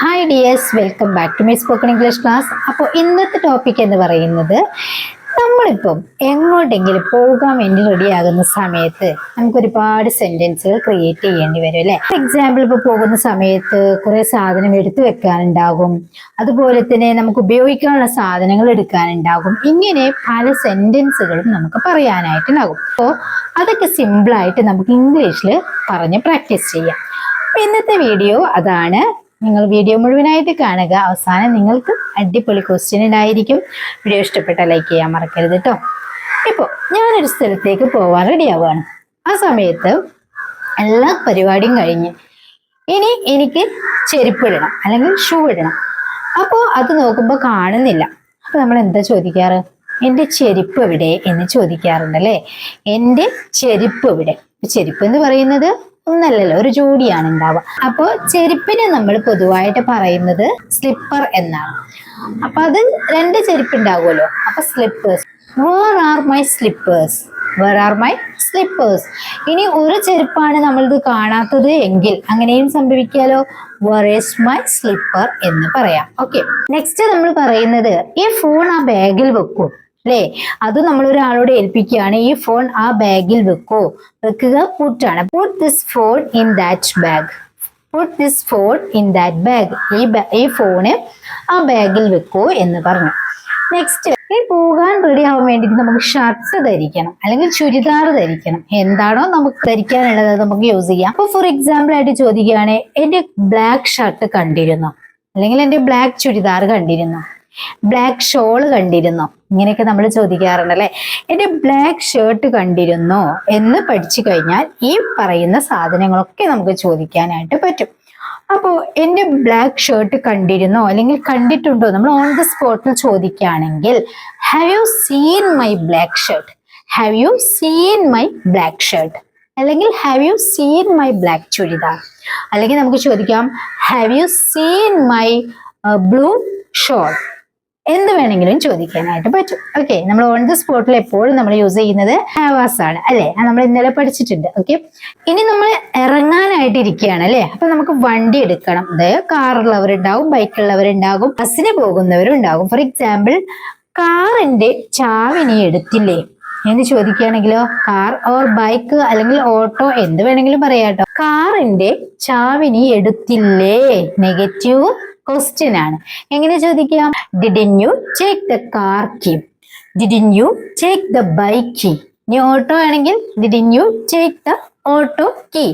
Hi dears welcome back to my spoken English class അപ്പോൾ ഇന്നത്തെ topic എന്ന് പറയുന്നത് നമ്മളിപ്പം എങ്ങോട്ടെങ്കിലും പോകാൻ വേണ്ടി റെഡിയാകുന്ന സമയത്ത് നമുക്ക് ഒരുപാട് സെന്റൻസുകൾ ക്രിയേറ്റ് ചെയ്യേണ്ടി വരും അല്ലേ? എക്സാമ്പിൾ ഇപ്പോൾ പോകുന്ന സമയത്ത് കുറേ സാധനം എടുത്തു വെക്കാനുണ്ടാകും. അതുപോലെ തന്നെ നമുക്ക് ഉപയോഗിക്കാനുള്ള സാധനങ്ങൾ എടുക്കാനുണ്ടാകും. ഇങ്ങനെ പല സെന്റൻസുകളും നമുക്ക് പറയാനായിട്ടുണ്ടാകും. അപ്പോൾ അതൊക്കെ സിമ്പിളായിട്ട് നമുക്ക് ഇംഗ്ലീഷിൽ പറഞ്ഞ് പ്രാക്ടീസ് ചെയ്യാം. ഇന്നത്തെ വീഡിയോ അതാണ് നിങ്ങൾ വീഡിയോ മുഴുവനായിട്ട് കാണുക. അവസാനം നിങ്ങൾക്ക് അടിപൊളി ക്വസ്റ്റ്യൻ ഉണ്ടായിരിക്കും വീഡിയോ ഇഷ്ടപ്പെട്ട ലൈക്ക് ചെയ്യാൻ മറക്കരുത് കേട്ടോ ഇപ്പോൾ ഞാനൊരു സ്ഥലത്തേക്ക് പോവാൻ റെഡിയാവുകയാണ് ആ സമയത്ത് എല്ലാ പരിപാടിയും കഴിഞ്ഞ് ഇനി എനിക്ക് ചെരുപ്പ് ഇടണം അല്ലെങ്കിൽ ഷൂ ഇടണം. അപ്പോൾ അത് നോക്കുമ്പോൾ കാണുന്നില്ല. അപ്പോൾ നമ്മൾ എന്താ ചോദിക്കാറ്? എന്റെ ചെരുപ്പ് എവിടെ? എന്ന് ചോദിക്കാറുണ്ടല്ലേ എന്റെ ചെരുപ്പ് എവിടെ? ചെരുപ്പ് എന്ന് പറയുന്നത് ഒന്നല്ലല്ലോ ഒരു ജോഡിയാണ് ഉണ്ടാവുക അപ്പോൾ ചെരുപ്പിനെ നമ്മൾ പൊതുവായിട്ട് പറയുന്നത് സ്ലിപ്പർ എന്നാണ്. അപ്പൊ അത് രണ്ട് ചെരുപ്പ് ഉണ്ടാവുമല്ലോ അപ്പൊ slippers where are my slippers where are my slippers ഇനി ഒരു ചെരുപ്പാണ് നമ്മളിത് കാണാത്തത് എങ്കിൽ അങ്ങനെയും സംഭവിക്കാലോ? വേർ ഈസ് മൈ സ്ലിപ്പർ എന്ന് പറയാം. ഓക്കെ നെക്സ്റ്റ് നമ്മൾ പറയുന്നത് ഈ ഫോൺ ആ ബാഗിൽ വെക്കൂ. അല്ലേ? അത് നമ്മൾ ഒരാളോട് ഏൽപ്പിക്കുകയാണ്. ഈ ഫോൺ ആ ബാഗിൽ വെക്കോ. വെക്കുക പുട്ടാണ്. Put this phone in that bag put this phone in that bag ഈ ഈ ഫോണ് ആ ബാഗിൽ വെക്കോ എന്ന് പറഞ്ഞു. നെക്സ്റ്റ് ഈ പോകാൻ റെഡി ആവാൻ വേണ്ടിയിട്ട് നമുക്ക് ഷർട്ട് ധരിക്കണം. അല്ലെങ്കിൽ ചുരിദാർ ധരിക്കണം. എന്താണോ നമുക്ക് ധരിക്കാനുള്ളത് നമുക്ക് യൂസ് ചെയ്യാം. അപ്പൊ ഫോർ എക്സാമ്പിൾ ആയിട്ട് ചോദിക്കുകയാണെങ്കിൽ എന്റെ ബ്ലാക്ക് ഷർട്ട് കണ്ടിരുന്നു? അല്ലെങ്കിൽ എന്റെ ബ്ലാക്ക് ചുരിദാർ കണ്ടിരുന്നോ? ബ്ലാക്ക് ഷോൾ കണ്ടിരുന്നോ? ഇങ്ങനെയൊക്കെ നമ്മൾ ചോദിക്കാറുണ്ട് അല്ലെ? എന്റെ ബ്ലാക്ക് ഷർട്ട് കണ്ടിരുന്നോ എന്ന് പഠിച്ചു കഴിഞ്ഞാൽ ഈ പറയുന്ന സാധനങ്ങളൊക്കെ നമുക്ക് ചോദിക്കാനായിട്ട് പറ്റും. അപ്പോൾ എന്റെ ബ്ലാക്ക് ഷർട്ട് കണ്ടിരുന്നോ അല്ലെങ്കിൽ കണ്ടിട്ടുണ്ടോ? നമ്മൾ ഓൺ ദ സ്പോട്ടിൽ ചോദിക്കുകയാണെങ്കിൽ have you seen my black shirt have you seen my black shirt അല്ലെങ്കിൽ have you seen my black churidar? അല്ലെങ്കിൽ നമുക്ക് ചോദിക്കാം have you seen my blue shawl എന്ത് വേണമെങ്കിലും ചോദിക്കാനായിട്ട് പറ്റും. ഓക്കെ നമ്മൾ ഓൺ ദ സ്പോട്ടിൽ എപ്പോഴും നമ്മൾ യൂസ് ചെയ്യുന്നത് ആണ് അല്ലെ? നമ്മൾ ഇന്നലെ പഠിച്ചിട്ടുണ്ട് ഓക്കെ ഇനി നമ്മൾ ഇറങ്ങാനായിട്ട് ഇരിക്കുകയാണ് അല്ലെ? അപ്പൊ നമുക്ക് വണ്ടി എടുക്കണം. അതായത് കാറുള്ളവരുണ്ടാവും ബൈക്കുള്ളവരുണ്ടാകും ബസ്സിന് പോകുന്നവരുണ്ടാകും. ഫോർ എക്സാമ്പിൾ കാറിന്റെ ചാവിനി എടുത്തില്ലേ? എന്ന് ചോദിക്കുകയാണെങ്കിലോ കാർ ഓർ ബൈക്ക് അല്ലെങ്കിൽ ഓട്ടോ എന്ത് വേണമെങ്കിലും പറയാട്ടോ കാറിന്റെ ചാവിനി എടുത്തില്ലേ? നെഗറ്റീവ് ക്വസ്റ്റ്യൻ ആണ്. എങ്ങനെ ചോദിക്കാം? Didn't you take the car key didn't you take the bike key ഇനി ഓട്ടോ ആണെങ്കിൽ didn't you take the auto key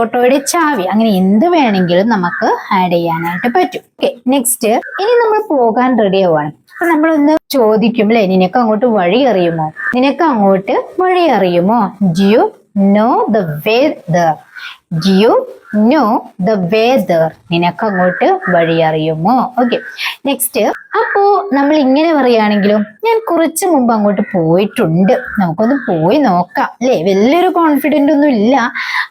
ഓട്ടോയുടെ ചാവി. അങ്ങനെ എന്ത് വേണമെങ്കിലും നമുക്ക് ആഡ് ചെയ്യാനായിട്ട് പറ്റും. ഓക്കെ നെക്സ്റ്റ് ഇനി നമ്മൾ പോകാൻ റെഡി ആവുകയാണ്. അപ്പൊ നമ്മളൊന്ന് ചോദിക്കും അല്ലെ നിനക്ക് അങ്ങോട്ട് വഴി അറിയുമോ? നിനക്ക് അങ്ങോട്ട് വഴി അറിയുമോ? You know the way you know the way there നിനക്ക് അങ്ങോട്ട് വഴി അറിയുമോ? ഓക്കെ നെക്സ്റ്റ് അപ്പോ നമ്മൾ ഇങ്ങനെ പറയുകയാണെങ്കിലും ഞാൻ കുറച്ച് മുമ്പ് അങ്ങോട്ട് പോയിട്ടുണ്ട്. നമുക്കൊന്ന് പോയി നോക്കാം. അല്ലേ? വലിയൊരു കോൺഫിഡന്റ് ഒന്നും ഇല്ല.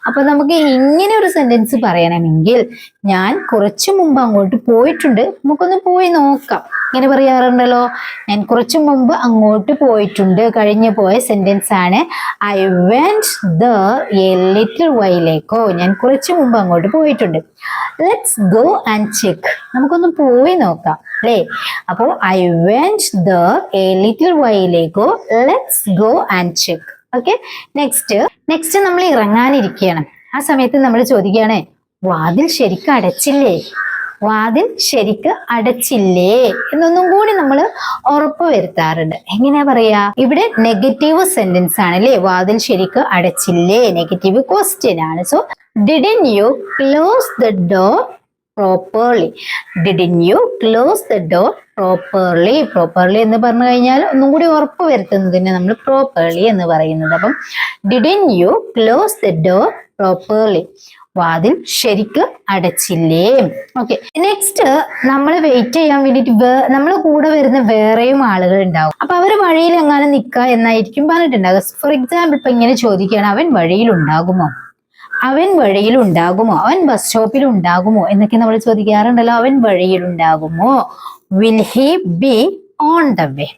അപ്പൊ നമുക്ക് ഇങ്ങനെ ഒരു സെന്റൻസ് പറയണമെങ്കിൽ ഞാൻ കുറച്ച് മുമ്പ് അങ്ങോട്ട് പോയിട്ടുണ്ട്. നമുക്കൊന്ന് പോയി നോക്കാം. ഇങ്ങനെ പറയാറുണ്ടല്ലോ. ഞാൻ കുറച്ചു മുമ്പ് അങ്ങോട്ട് പോയിട്ടുണ്ട്. കഴിഞ്ഞു പോയ സെന്റൻസ് ആണ് I went the a little while ago ഞാൻ കുറച്ചു മുമ്പ് അങ്ങോട്ട് പോയിട്ടുണ്ട്. ലെറ്റ്സ് ഗോ ആൻഡ് ചെക്ക് നമുക്കൊന്ന് പോയി നോക്കാം അല്ലേ? അപ്പോൾ I went the a little while ago let's go and check okay next next നമ്മൾ ഇറങ്ങാനിരിക്കുകയാണ്. ആ സമയത്ത് നമ്മൾ ചോദിക്കുകയാണ് വാതിൽ ശരിക്കും അടച്ചില്ലേ? വാതിൽ ശരിക്ക് അടച്ചില്ലേ? എന്നൊന്നും കൂടി നമ്മൾ ഉറപ്പ് വരുത്താറുണ്ട്. എങ്ങനെയാ പറയാ? ഇവിടെ നെഗറ്റീവ് സെന്റൻസ് ആണ് അല്ലേ വാതിൽ ശരിക്ക് അടച്ചില്ലേ? നെഗറ്റീവ് ക്വസ്റ്റ്യൻ ആണ്. So didn't you close the door properly didn't you close the door properly properly എന്ന് പറഞ്ഞു കഴിഞ്ഞാൽ ഒന്നും കൂടി ഉറപ്പ് വരുത്തുന്നതിന് നമ്മൾ പ്രോപ്പർലി എന്ന് പറയുന്നത്. അപ്പം didn't you close the door properly വാതിൽ ശരിക്ക് അടച്ചില്ലേ? ഓക്കെ നെക്സ്റ്റ് നമ്മൾ വെയിറ്റ് ചെയ്യാൻ വേണ്ടിയിട്ട് നമ്മൾ കൂടെ വരുന്ന വേറെയും ആളുകൾ ഉണ്ടാവും. അപ്പൊ അവർ വഴിയിൽ എങ്ങാനും നിൽക്കുക എന്നായിരിക്കും പറഞ്ഞിട്ടുണ്ടാകുക ഫോർ എക്സാമ്പിൾ ഇപ്പൊ ഇങ്ങനെ ചോദിക്കുകയാണ് അവൻ വഴിയിൽ ഉണ്ടാകുമോ? അവൻ വഴിയിൽ ഉണ്ടാകുമോ? അവൻ ബസ് സ്റ്റോപ്പിൽ ഉണ്ടാകുമോ? എന്നൊക്കെ നമ്മൾ ചോദിക്കാറുണ്ടല്ലോ. അവൻ വഴിയിൽ ഉണ്ടാകുമോ? Will he be on the way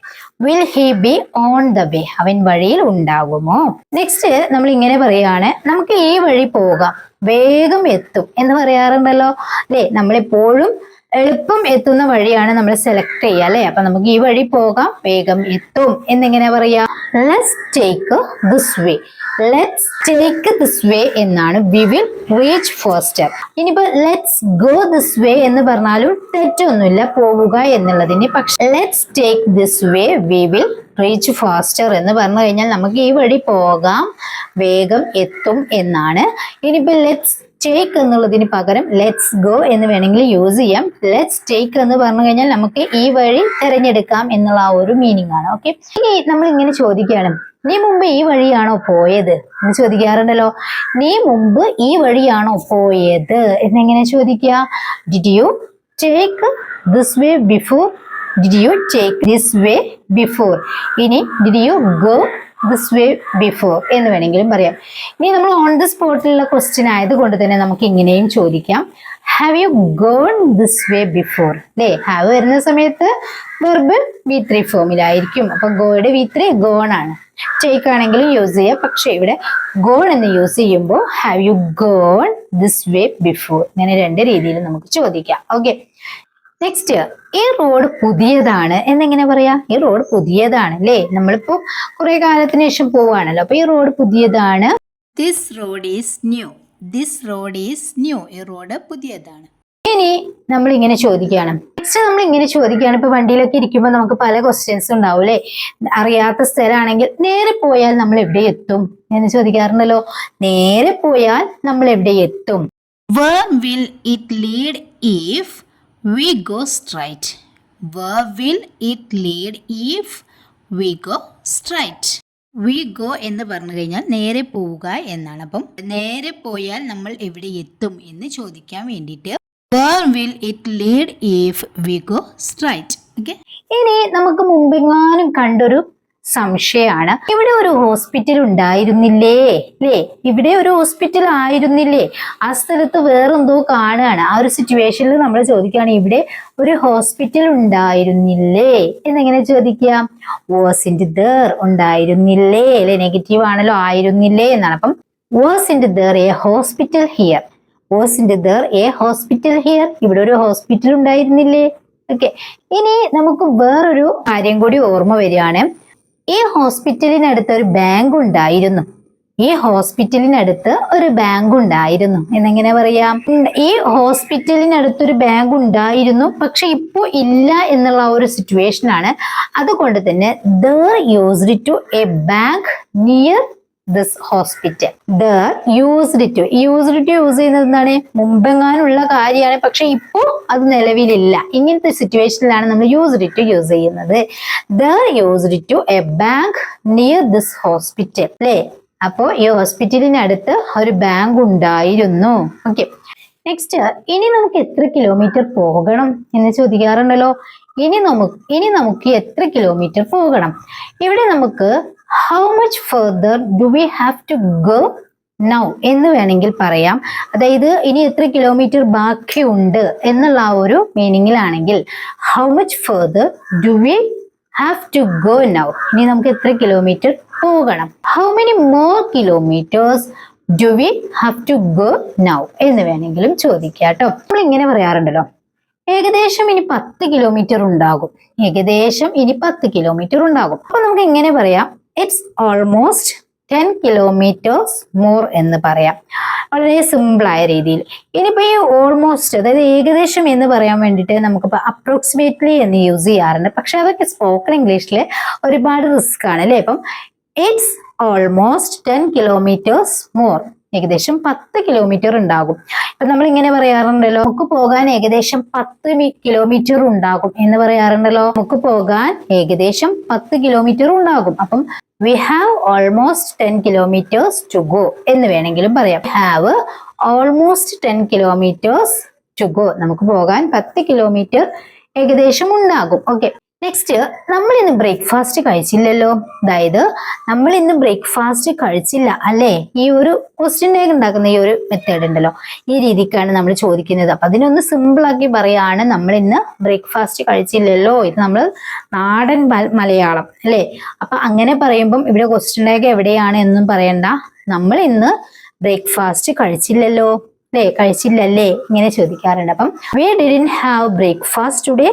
will he be on the way അവൻ വഴിയിൽ ഉണ്ടാകുമോ? നെക്സ്റ്റ് നമ്മൾ ഇങ്ങനെ പറയുകയാണ്. നമുക്ക് ഈ വഴി പോകാം. വേഗം എത്തും എന്ന് പറയാറുണ്ടല്ലോ. അല്ലേ? നമ്മളെപ്പോഴും എളുപ്പം എത്തുന്ന വഴിയാണ് നമ്മൾ സെലക്ട് ചെയ്യുക അല്ലെ? അപ്പൊ നമുക്ക് ഈ വഴി പോകാം. വേഗം എത്തും. എന്നിങ്ങനെ പറയാ? Let's take this way let's take this way എന്നാണ് വി വിൽ റീച്ച് ഫസ്റ്റ് ഇനിയിപ്പോ ലെറ്റ്സ് ഗോ ദിസ് വേ എന്ന് പറഞ്ഞാലും തെറ്റൊന്നുമില്ല പോവുക എന്നുള്ളതിന് പക്ഷെ let's take this way we will reach faster എന്ന് പറഞ്ഞു കഴിഞ്ഞാൽ നമുക്ക് ഈ വഴി പോകാം. വേഗം എത്തും എന്നാണ്. ഇനിയിപ്പോ ലെറ്റ്സ് ടേക്ക് എന്നുള്ളതിന് പകരം ലെറ്റ്സ് ഗോ എന്ന് വേണമെങ്കിൽ യൂസ് ചെയ്യാം. ലെറ്റ്സ് ടേക്ക് എന്ന് പറഞ്ഞു കഴിഞ്ഞാൽ നമുക്ക് ഈ വഴി തിരഞ്ഞെടുക്കാം എന്നുള്ള ആ ഒരു മീനിങ് ആണ്. ഓക്കെ ഇനി നമ്മൾ ഇങ്ങനെ ചോദിക്കുകയാണ്. നീ മുമ്പ് ഈ വഴിയാണോ പോയത്? എന്ന് ചോദിക്കാറുണ്ടല്ലോ. നീ മുമ്പ് ഈ വഴിയാണോ പോയത്? എന്നെങ്ങനെ ചോദിക്കുക? Did you take this way before did you take this way before ഇനി did you go this way before എന്ന് വേണമെങ്കിലും പറയാം. ഇനി നമ്മൾ ഓൺ ദി സ്പോട്ടിലുള്ള ക്വസ്റ്റ്യൻ ആയതുകൊണ്ട് തന്നെ നമുക്ക് ഇങ്ങനെയും ചോദിക്കാം. Have you gone this way before അല്ലേ ഹാവ് വരുന്ന സമയത്ത് വെർബ് വി ത്രീ ഫോമിലായിരിക്കും അപ്പൊ ഗോയുടെ വി ത്രീ ഗോൺ ആണ്. ടേക്ക് ആണെങ്കിലും യൂസ് ചെയ്യാം. പക്ഷെ ഇവിടെ ഗോൺ എന്ന് യൂസ് ചെയ്യുമ്പോൾ have you gone this way before ഇങ്ങനെ രണ്ട് രീതിയിൽ നമുക്ക് ചോദിക്കാം. ഓക്കെ നെക്സ്റ്റ് ഈ റോഡ് പുതിയതാണ്. എന്നെങ്ങനെ പറയാ? ഈ റോഡ് പുതിയതാണ് അല്ലേ? നമ്മളിപ്പോ കുറെ കാലത്തിന് ശേഷം പോവാണല്ലോ. അപ്പൊ ഈ റോഡ് പുതിയതാണ്. This road is new this road is new ഈ റോഡ് പുതിയതാണ്. ഇനി നമ്മൾ ഇങ്ങനെ ചോദിക്കുകയാണ് നെക്സ്റ്റ് നമ്മൾ ഇങ്ങനെ ചോദിക്കുകയാണ് ഇപ്പൊ വണ്ടിയിലൊക്കെ ഇരിക്കുമ്പോൾ നമുക്ക് പല ക്വസ്റ്റ്യൻസ് ഉണ്ടാവും അല്ലേ? അറിയാത്ത സ്ഥലമാണെങ്കിൽ നേരെ പോയാൽ നമ്മൾ എവിടെ എത്തും? എന്ന് ചോദിക്കാറുണ്ടല്ലോ. നേരെ പോയാൽ നമ്മൾ എവിടെ എത്തും? Where will it lead if we go straight? Where will it lead if we go straight? We go എന്ന് പറഞ്ഞു കഴിഞ്ഞാൽ നേരെ പോവുക എന്നാണ് അപ്പം നേരെ പോയാൽ നമ്മൾ എവിടെ എത്തും എന്ന് ചോദിക്കാൻ വേണ്ടിയിട്ട് Where will it lead if we go straight? Okay? ഇനി നമുക്ക് മുമ്പെങ്ങാനും കണ്ടൊരു സംശയമാണ്. ഇവിടെ ഒരു ഹോസ്പിറ്റൽ ഉണ്ടായിരുന്നില്ലേ? അല്ലേ ഇവിടെ ഒരു ഹോസ്പിറ്റൽ ആയിരുന്നില്ലേ? ആ സ്ഥലത്ത് വേറെന്തോ കാണുകയാണ്. ആ ഒരു സിറ്റുവേഷനിൽ നമ്മൾ ചോദിക്കുകയാണ് ഇവിടെ ഒരു ഹോസ്പിറ്റൽ ഉണ്ടായിരുന്നില്ലേ? എന്നെങ്ങനെ ചോദിക്കാം വാസ് ഇൻ ദർ ഉണ്ടായിരുന്നില്ലേ? അല്ലെ നെഗറ്റീവ് ആണല്ലോ ആയിരുന്നില്ലേ? എന്നാണ്. അപ്പം was in there a hospital here was in there a hospital here ഇവിടെ ഒരു ഹോസ്പിറ്റൽ ഉണ്ടായിരുന്നില്ലേ? ഓക്കെ ഇനി നമുക്ക് വേറൊരു കാര്യം കൂടി ഓർമ്മ വരികയാണ്. ഈ ഹോസ്പിറ്റലിനടുത്ത് ഒരു ബാങ്ക് ഉണ്ടായിരുന്നു. ഈ ഹോസ്പിറ്റലിനടുത്ത് ഒരു ബാങ്ക് ഉണ്ടായിരുന്നു. എന്നെങ്ങനെ പറയാം? ഈ ഹോസ്പിറ്റലിനടുത്ത് ഒരു ബാങ്ക് ഉണ്ടായിരുന്നു. പക്ഷെ ഇപ്പോ ഇല്ല എന്നുള്ള ഒരു സിറ്റുവേഷൻ ആണ്. അതുകൊണ്ട് തന്നെ there used to a bank near this hospital the used to used to use ചെയ്യുന്നത് എന്താണ്? മുമ്പെങ്ങാനുള്ള കാര്യമാണ്. പക്ഷെ ഇപ്പോ അത് നിലവിലില്ല. ഇങ്ങനത്തെ സിറ്റുവേഷനിലാണ് നമ്മൾ യൂസ്ഡ് ടു യൂസ് ചെയ്യുന്നത്. The used to a bank near this hospital അല്ലേ? അപ്പോ ഈ ഹോസ്പിറ്റലിനടുത്ത് ഒരു ബാങ്ക് ഉണ്ടായിരുന്നു. ഓക്കെ നെക്സ്റ്റ് ഇനി നമുക്ക് എത്ര കിലോമീറ്റർ പോകണം എന്ന് ചോദിക്കാറുണ്ടല്ലോ? ഇനി നമുക്ക് ഇനി നമുക്ക് എത്ര കിലോമീറ്റർ പോകണം? ഇവിടെ നമുക്ക് how much further do we have to go now എന്ന് വേണമെങ്കിൽ പറയാം. അതായത് ഇനി എത്ര കിലോമീറ്റർ ബാക്കിയുണ്ട് എന്നുള്ള ആ ഒരു മീനിങ്ങിലാണെങ്കിൽ how much further do we have to go now ഇനി നമുക്ക് എത്ര കിലോമീറ്റർ പോകണം? How many more kilometres do we have to go now എന്ന് വേണമെങ്കിലും ചോദിക്കാം കേട്ടോ. നമ്മൾ ഇങ്ങനെ പറയാറുണ്ടല്ലോ. ഏകദേശം ഇനി പത്ത് കിലോമീറ്റർ ഉണ്ടാകും. ഏകദേശം ഇനി പത്ത് കിലോമീറ്റർ ഉണ്ടാകും. അപ്പൊ നമുക്ക് എങ്ങനെ പറയാം. It's almost ten kilometres more എന്ന് പറയാം. വളരെ സിമ്പിളായ രീതിയിൽ. ഇനിയിപ്പോൾ ഈ ഓൾമോസ്റ്റ് അതായത് ഏകദേശം എന്ന് പറയാൻ വേണ്ടിയിട്ട് നമുക്കിപ്പോൾ അപ്രോക്സിമേറ്റ്ലി എന്ന് യൂസ് ചെയ്യാറുണ്ട്. പക്ഷെ അതൊക്കെ സ്പോക്കൺ ഇംഗ്ലീഷിൽ ഒരുപാട് റിസ്ക് ആണ് അല്ലേ? അപ്പം it's almost ten kilometres more ഏകദേശം പത്ത് കിലോമീറ്റർ ഉണ്ടാകും. ഇപ്പൊ നമ്മൾ ഇങ്ങനെ പറയാറുണ്ടല്ലോ നമുക്ക് പോകാൻ ഏകദേശം പത്ത് കിലോമീറ്റർ ഉണ്ടാകും എന്ന് പറയാറുണ്ടല്ലോ. നമുക്ക് പോകാൻ ഏകദേശം പത്ത് കിലോമീറ്റർ ഉണ്ടാകും. അപ്പം we have almost ten kilometres to go എന്ന് വേണമെങ്കിലും പറയാം. Have almost ten kilometres to go നമുക്ക് പോകാൻ പത്ത് കിലോമീറ്റർ ഏകദേശം ഉണ്ടാകും. ഓക്കെ നെക്സ്റ്റ് നമ്മൾ ഇന്ന് ബ്രേക്ക്ഫാസ്റ്റ് കഴിച്ചില്ലല്ലോ. അതായത് നമ്മൾ ഇന്ന് ബ്രേക്ക്ഫാസ്റ്റ് കഴിച്ചില്ല അല്ലേ? ഈ ഒരു ക്വസ്റ്റ്യൻ ഉണ്ടാക്കുന്ന ഈ ഒരു മെത്തേഡ് ഉണ്ടല്ലോ. ഈ രീതിക്കാണ് നമ്മൾ ചോദിക്കുന്നത്. അപ്പൊ അതിനൊന്ന് സിമ്പിൾ ആക്കി പറയാണ് നമ്മൾ ഇന്ന് ബ്രേക്ക്ഫാസ്റ്റ് കഴിച്ചില്ലല്ലോ. ഇത് നമ്മൾ നാടൻ മലയാളം അല്ലേ? അപ്പൊ അങ്ങനെ പറയുമ്പം ഇവിടെ ക്വസ്റ്റ്യൻ ടേക്ക് എവിടെയാണ് എന്നും പറയണ്ട. നമ്മൾ ഇന്ന് ബ്രേക്ക്ഫാസ്റ്റ് കഴിച്ചില്ലല്ലോ അല്ലേ? കഴിച്ചില്ലല്ലേ? ഇങ്ങനെ ചോദിക്കാറുണ്ട്. അപ്പം we didn't have breakfast today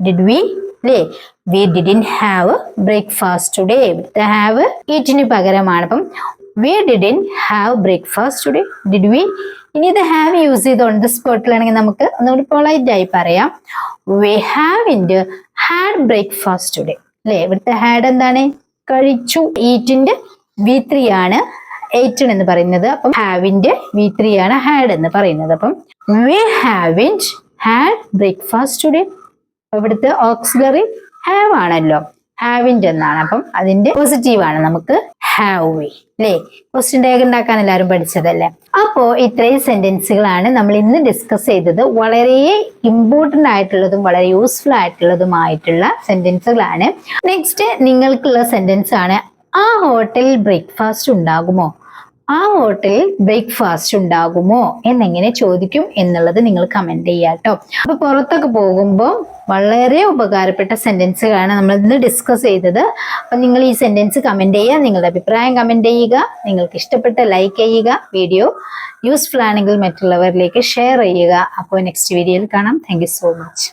did we അല്ലേ we didn't have breakfast today ഇവിടുത്തെ ഹാവ് ഈറ്റിന് പകരമാണ്. അപ്പം we didn't have breakfast today did we ഇനി ഇത് ഹാവ് യൂസ് ചെയ്ത് ഓൺ ദ സ്പോട്ടിലാണെങ്കിൽ നമുക്ക് ഒന്നുകൂടി പൊളൈറ്റ് ആയി പറയാം. We haven't had breakfast today അല്ലേ ഇവിടുത്തെ ഹാഡ് എന്താണ്? കഴിച്ചു. ഈറ്റിന്റെ വി ത്രീ ആണ് എയ്റ്റൺ എന്ന് പറയുന്നത്. അപ്പം ഹാവിന്റെ വി ത്രീ ആണ് ഹാഡ് എന്ന് പറയുന്നത്. അപ്പം we haven't had breakfast today ഇവിടുത്തെ ഓക്സിലറി ഹാവ് ആണല്ലോ. ഹാവിന്റെ എന്നാണ് അപ്പം അതിന്റെ പോസിറ്റീവ് ആണ് നമുക്ക് ഹാവ് വി അല്ലേ ക്വസ്റ്റ്യൻ ടേഗ് ഉണ്ടാക്കാൻ എല്ലാവരും പഠിച്ചതല്ലേ? അപ്പോൾ ഇത്രയും സെന്റൻസുകളാണ് നമ്മൾ ഇന്ന് ഡിസ്കസ് ചെയ്തത്. വളരെ ഇമ്പോർട്ടന്റ് ആയിട്ടുള്ളതും വളരെ യൂസ്ഫുൾ ആയിട്ടുള്ളതുമായിട്ടുള്ള സെന്റൻസുകളാണ് നെക്സ്റ്റ് നിങ്ങൾക്കുള്ള സെന്റൻസ് ആണ് ആ ഹോട്ടലിൽ ബ്രേക്ക്ഫാസ്റ്റ് ഉണ്ടാകുമോ? ആ ഹോട്ടലിൽ ബ്രേക്ക്ഫാസ്റ്റ് ഉണ്ടാകുമോ എന്നെങ്ങനെ ചോദിക്കും എന്നുള്ളത് നിങ്ങൾ കമന്റ് ചെയ്യുക കേട്ടോ. അപ്പൊ പുറത്തൊക്കെ പോകുമ്പോൾ വളരെ ഉപകാരപ്പെട്ട സെന്റൻസുകളാണ് നമ്മൾ ഇന്ന് ഡിസ്കസ് ചെയ്തത്. അപ്പൊ നിങ്ങൾ ഈ സെന്റൻസ് കമന്റ് ചെയ്യുക നിങ്ങളുടെ അഭിപ്രായം കമന്റ് ചെയ്യുക നിങ്ങൾക്ക് ഇഷ്ടപ്പെട്ട ലൈക്ക് ചെയ്യുക വീഡിയോ യൂസ്ഫുൾ ആണെങ്കിൽ മറ്റുള്ളവരിലേക്ക് ഷെയർ ചെയ്യുക. അപ്പോൾ നെക്സ്റ്റ് വീഡിയോയിൽ കാണാം. Thank so much